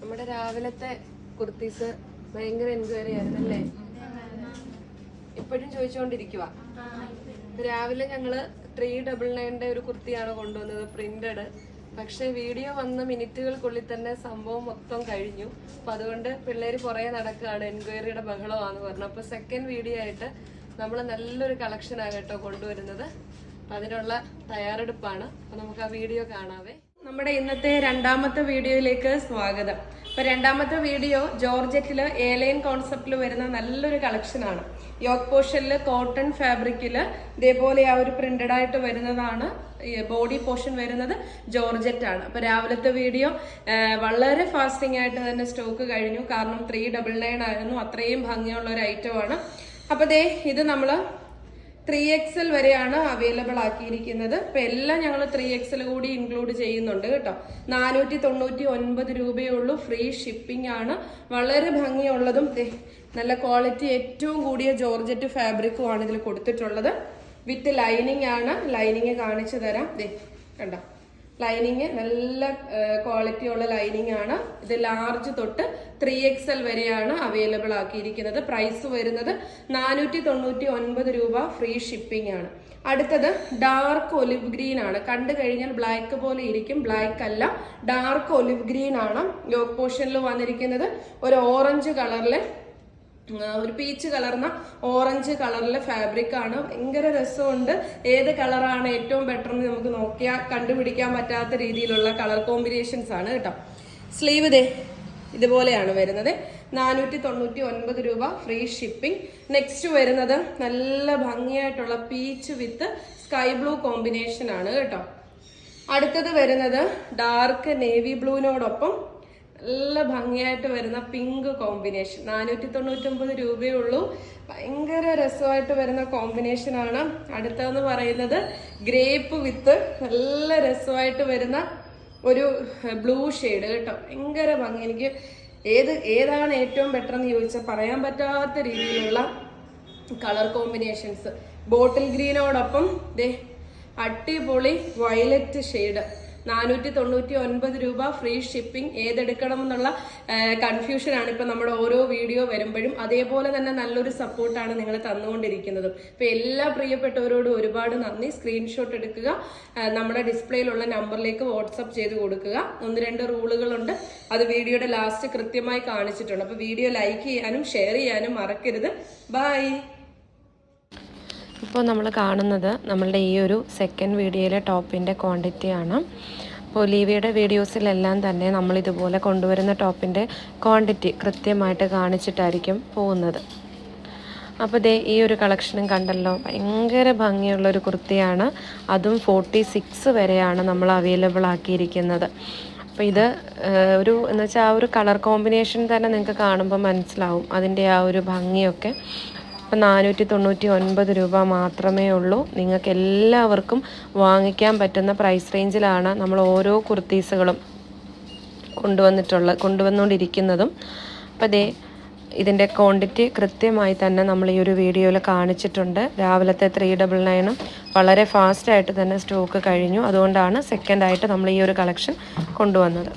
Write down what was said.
നമ്മുടെ രാവിലത്തെ കുർത്തീസ് ഭയങ്കര എൻക്വയറി ആയിരുന്നു അല്ലേ ഇപ്പോഴും ചോദിച്ചുകൊണ്ടിരിക്കുക രാവിലെ ഞങ്ങൾ ത്രീ ഡബിൾ നയന്റെ ഒരു കുർത്തിയാണ് കൊണ്ടുവന്നത്? പ്രിന്റഡ് പക്ഷെ വീഡിയോ വന്ന മിനിറ്റുകൾക്കുള്ളിൽ തന്നെ സംഭവം മൊത്തം കഴിഞ്ഞു. അപ്പൊ അതുകൊണ്ട് പിള്ളേര് പുറകെ നടക്കുകയാണ്. എൻക്വയറിയുടെ ബഹളമാണെന്ന് പറഞ്ഞു. അപ്പൊ സെക്കൻഡ് വീഡിയോ ആയിട്ട് നമ്മൾ നല്ലൊരു കളക്ഷനാണ് കേട്ടോ കൊണ്ടുവരുന്നത്. അതിനുള്ള തയ്യാറെടുപ്പാണ്. അപ്പൊ നമുക്ക് ആ വീഡിയോ കാണാവേ. നമ്മുടെ ഇന്നത്തെ രണ്ടാമത്തെ വീഡിയോയിലേക്ക് സ്വാഗതം. അപ്പൊ രണ്ടാമത്തെ വീഡിയോ ജോർജറ്റിൽ ഏലൈൻ കോൺസെപ്റ്റിൽ വരുന്ന നല്ലൊരു കളക്ഷനാണ് യോക്ക് പോർഷനിൽ കോട്ടൺ ഫാബ്രിക്കിൽ ഇതേപോലെ ആ ഒരു പ്രിന്റഡ് ആയിട്ട് വരുന്നതാണ്. ബോഡി പോർഷൻ വരുന്നത് ജോർജറ്റ് ആണ് അപ്പൊ രാവിലത്തെ വീഡിയോ വളരെ ഫാസ്റ്റിംഗ് ആയിട്ട് തന്നെ സ്റ്റോക്ക് കഴിഞ്ഞു. കാരണം ത്രീ ഡബിൾ നയൻ ആയിരുന്നു. അത്രയും ഭംഗിയുള്ള ഒരു ഐറ്റമാണ് അപ്പൊ ദേ ഇത് നമ്മൾ ത്രീ എക്സൽ വരെയാണ് അവൈലബിൾ ആക്കിയിരിക്കുന്നത്. ഇപ്പൊ എല്ലാം ഞങ്ങൾ ത്രീ എക്സൽ കൂടി ഇൻക്ലൂഡ് ചെയ്യുന്നുണ്ട് കേട്ടോ. നാനൂറ്റി തൊണ്ണൂറ്റി ഒൻപത് രൂപയേ ഉള്ളൂ ഫ്രീ ഷിപ്പിംഗ് ആണ്. വളരെ ഭംഗിയുള്ളതും നല്ല ക്വാളിറ്റി ഏറ്റവും കൂടിയ ജോർജറ്റ് ഫാബ്രിക്കും ആണ് ഇതിൽ കൊടുത്തിട്ടുള്ളത്. വിത്ത് ലൈനിങ് ആണ്. ലൈനിങ് കാണിച്ചു തരാം. ദേ കണ്ടോ? ലൈനിങ് നല്ല ക്വാളിറ്റി ഉള്ള ലൈനിങ് ആണ്. ഇത് ലാർജ് തൊട്ട് ത്രീ എക്സ് എൽ വരെയാണ് അവൈലബിൾ ആക്കിയിരിക്കുന്നത്. പ്രൈസ് വരുന്നത് നാനൂറ്റി തൊണ്ണൂറ്റി ഒൻപത് രൂപ ഫ്രീ ഷിപ്പിംഗ് ആണ്. അടുത്തത് ഡാർക്ക് ഒലിവ് ഗ്രീൻ ആണ്. കണ്ടു കഴിഞ്ഞാൽ ബ്ലാക്ക് പോലെ ഇരിക്കും. ബ്ലാക്ക് അല്ല ഡാർക്ക് ഒലിവ് ഗ്രീൻ ആണ്. യോഗ പോർഷനിൽ വന്നിരിക്കുന്നത് ഒരു ഓറഞ്ച് കളറിലെ ആ, ഒരു പീച്ച് കളർന്ന ഓറഞ്ച് കളറിലെ ഫാബ്രിക് ആണ്. ഭയങ്കര രസമുണ്ട്. ഏത് കളറാണ് ഏറ്റവും ബെറ്റർ എന്ന് നമുക്ക് നോക്കിയാൽ കണ്ടുപിടിക്കാൻ പറ്റാത്ത രീതിയിലുള്ള കളർ കോമ്പിനേഷൻസ് ആണ് കേട്ടോ. സ്ലീവ് ദേ ഇതുപോലെയാണ് വരുന്നത്. നാനൂറ്റി തൊണ്ണൂറ്റി ഒൻപത് രൂപ ഫ്രീ ഷിപ്പിംഗ് നെക്സ്റ്റ് വരുന്നത് നല്ല ഭംഗിയായിട്ടുള്ള peach with sky blue combination ആണ് കേട്ടോ. അടുത്തത് വരുന്നത് ഡാർക്ക് നേവി ബ്ലൂവിനോടൊപ്പം നല്ല ഭംഗിയായിട്ട് വരുന്ന പിങ്ക് കോമ്പിനേഷൻ. നാനൂറ്റി തൊണ്ണൂറ്റൊമ്പത് രൂപയേ ഉള്ളൂ. ഭയങ്കര രസമായിട്ട് വരുന്ന കോമ്പിനേഷൻ ആണ് അടുത്തതെന്ന് പറയുന്നത് ഗ്രേപ്പ് വിത്ത്. നല്ല രസമായിട്ട് വരുന്ന ഒരു ബ്ലൂ ഷെയ്ഡ് കേട്ടോ. ഭയങ്കര ഭംഗി. എനിക്ക് ഏത് ഏതാണ് ഏറ്റവും ബെറ്റർ എന്ന് ചോദിച്ചാൽ പറയാൻ പറ്റാത്ത രീതിയിലുള്ള കളർ കോമ്പിനേഷൻസ്. ബോട്ടിൽ ഗ്രീനോടൊപ്പം ദേ അടിപൊളി വയലറ്റ് ഷെയ്ഡ്. നാനൂറ്റി തൊണ്ണൂറ്റി ഒൻപത് രൂപ ഫ്രീ ഷിപ്പിംഗ് ഏതെടുക്കണം എന്നുള്ള കൺഫ്യൂഷനാണ് ഇപ്പം നമ്മുടെ ഓരോ വീഡിയോ വരുമ്പോഴും. അതേപോലെ തന്നെ നല്ലൊരു സപ്പോർട്ടാണ് നിങ്ങൾ തന്നുകൊണ്ടിരിക്കുന്നത്. ഇപ്പൊ എല്ലാ പ്രിയപ്പെട്ടവരോടും ഒരുപാട് നന്ദി. സ്ക്രീൻഷോട്ട് എടുക്കുക. നമ്മുടെ ഡിസ്പ്ലേയിലുള്ള നമ്പറിലേക്ക് വാട്സപ്പ് ചെയ്ത് കൊടുക്കുക. ഒന്ന് രണ്ട് റൂളുകളുണ്ട്. അത് വീഡിയോയുടെ ലാസ്റ്റ് കൃത്യമായി കാണിച്ചിട്ടുണ്ട്. അപ്പോൾ വീഡിയോ ലൈക്ക് ചെയ്യാനും ഷെയർ ചെയ്യാനും മറക്കരുത്. ബൈ. ഇപ്പോൾ നമ്മൾ കാണുന്നത് നമ്മളുടെ ഈ ഒരു സെക്കൻഡ് വീഡിയോയിലെ ടോപ്പിന്റെ ക്വാണ്ടിറ്റിയാണ് അപ്പോൾ ലീവിയുടെ വീഡിയോസിലെല്ലാം തന്നെ നമ്മൾ ഇതുപോലെ കൊണ്ടുവരുന്ന ടോപ്പിന്റെ ക്വാണ്ടിറ്റി കൃത്യമായിട്ട് കാണിച്ചിട്ടായിരിക്കും പോകുന്നത്. അപ്പോൾ ദേ ഈ ഒരു കളക്ഷനും കണ്ടല്ലോ ഭയങ്കര ഭംഗിയുള്ളൊരു കുർത്തിയാണ്. അതും ഫോർട്ടി സിക്സ് വരെയാണ് നമ്മൾ അവൈലബിൾ ആക്കിയിരിക്കുന്നത്. അപ്പോൾ ഇത് ഒരു എന്ന് വെച്ചാൽ ആ ഒരു കളർ കോമ്പിനേഷൻ തന്നെ നിങ്ങൾക്ക് കാണുമ്പോൾ മനസ്സിലാവും അതിന്റെ ആ ഒരു ഭംഗിയൊക്കെ. അപ്പം നാനൂറ്റി തൊണ്ണൂറ്റി ഒൻപത് രൂപ മാത്രമേ ഉള്ളൂ. നിങ്ങൾക്ക് എല്ലാവർക്കും വാങ്ങിക്കാൻ പറ്റുന്ന പ്രൈസ് റേഞ്ചിലാണ് നമ്മൾ ഓരോ കുർത്തീസുകളും കൊണ്ടുവന്നിട്ടുള്ള കൊണ്ടുവന്നുകൊണ്ടിരിക്കുന്നതും. അപ്പം അതേ ഇതിന്റെ ക്വാണ്ടിറ്റി കൃത്യമായി തന്നെ നമ്മൾ ഈ ഒരു വീഡിയോയിൽ കാണിച്ചിട്ടുണ്ട്. രാവിലത്തെ ത്രീ ഡബിൾ നയനും വളരെ ഫാസ്റ്റായിട്ട് തന്നെ സ്റ്റോക്ക് കഴിഞ്ഞു. അതുകൊണ്ടാണ് സെക്കൻഡായിട്ട് നമ്മൾ ഈ ഒരു കളക്ഷൻ കൊണ്ടുവന്നത്.